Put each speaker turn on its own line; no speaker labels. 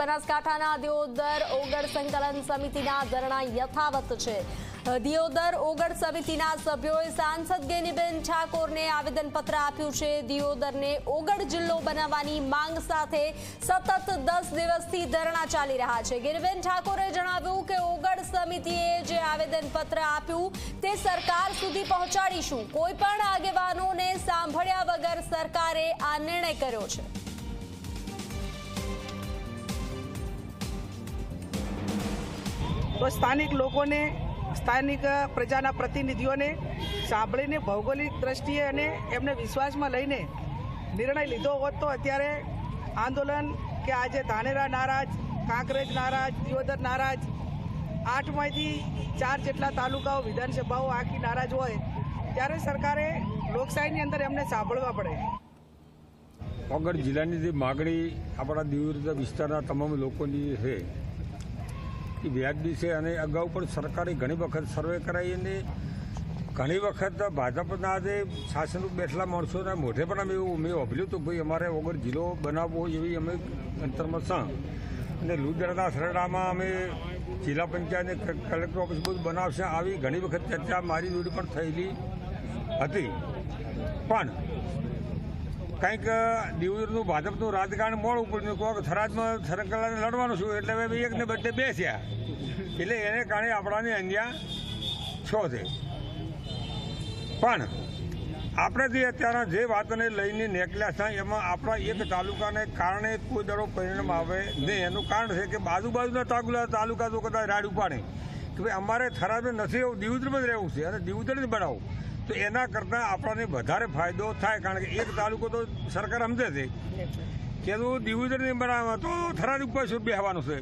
બનાસકાંઠાના દિયોદર ઓગળ સંકલન સમિતિના ધરણા યથાવત છે. દિયોદર ઓગળ સમિતિના સભ્યોએ સાંસદ ગેનીબેન ઠાકોરને આવેદનપત્ર આપ્યું છે. દિયોદરને ઓગળ જિલ્લો બનાવવાની માંગ સાથે સતત દસ દિવસથી ધરણા ચાલી રહ્યા છે. ગેનીબેન ઠાકોરે જણાવ્યું કે ઓગળ સમિતિએ જે આવેદનપત્ર આપ્યું તે સરકાર સુધી પહોંચાડીશું. કોઈ પણ આગેવાનોને સાંભળ્યા વગર સરકારે આ નિર્ણય કર્યો છે.
તો સ્થાનિક લોકોને, સ્થાનિક પ્રજાના પ્રતિનિધિઓને સાંભળીને ભૌગોલિક દ્રષ્ટિએ અને એમને વિશ્વાસમાં લઈને નિર્ણય લીધો હોત તો અત્યારે આંદોલન કે આજે ધાનેરા નારાજ, કાંકરેજ નારાજ, દિયોદર નારાજ, આઠમાંથી ચાર જેટલા તાલુકાઓ વિધાનસભાઓ આખી નારાજ હોય, ત્યારે સરકારે લોકશાહીની અંદર એમને સાંભળવા પડે.
વગર જિલ્લાની જે માગણી આપણા દીવ વિસ્તારના તમામ લોકોની છે એ વ્યાજબી છે અને અગાઉ પણ સરકારે ઘણી વખત સર્વે કરાવી અને ઘણી વખત ભાજપના જે શાસન બેઠેલા માણસોના મોઢે પણ અમે એવું મેં વાપર્યું હતું ભાઈ અમારે વગર જિલ્લો બનાવવો એવી અમે અંતરમાં સા. અને લુદરાના સરડામાં અમે જિલ્લા પંચાયત કલેક્ટર ઓફિસ બધું બનાવશે આવી ઘણી વખત ચર્ચા મારી જોડે પણ થયેલી હતી. પણ કંઈક દિવસનું ભાજપનું રાજકારણ મોડું પડ્યું કોઈક થરાદમાં સરકલાને લડવાનું છું, એટલે હવે એકને બદલે બેસ્યા. એટલે એને કારણે આપણાને અહીંયા છ છે. પણ આપણે જે અત્યારે જે વાતને લઈને નીકળ્યા છે, એમાં આપણા એક તાલુકાને કારણે કોઈ દડો પરિણામ આવે નહીં. એનું કારણ છે કે બાજુબાજુના તાલુકા તાલુકા તો કદાચ રાડ ઉપાડે. કે ભાઈ અમારે થરાદમાં નથી એવું દિવદરમાં જ રહેવું છે અને દિવદર જ બનાવવું તો એના કરતાં આપણને વધારે ફાયદો થાય કારણ કે એક તાલુકો તો સરકાર સમજે છે. કે તું નહીં બનાવવા તો થરાદ ઉપર શું બેહવાનું છે?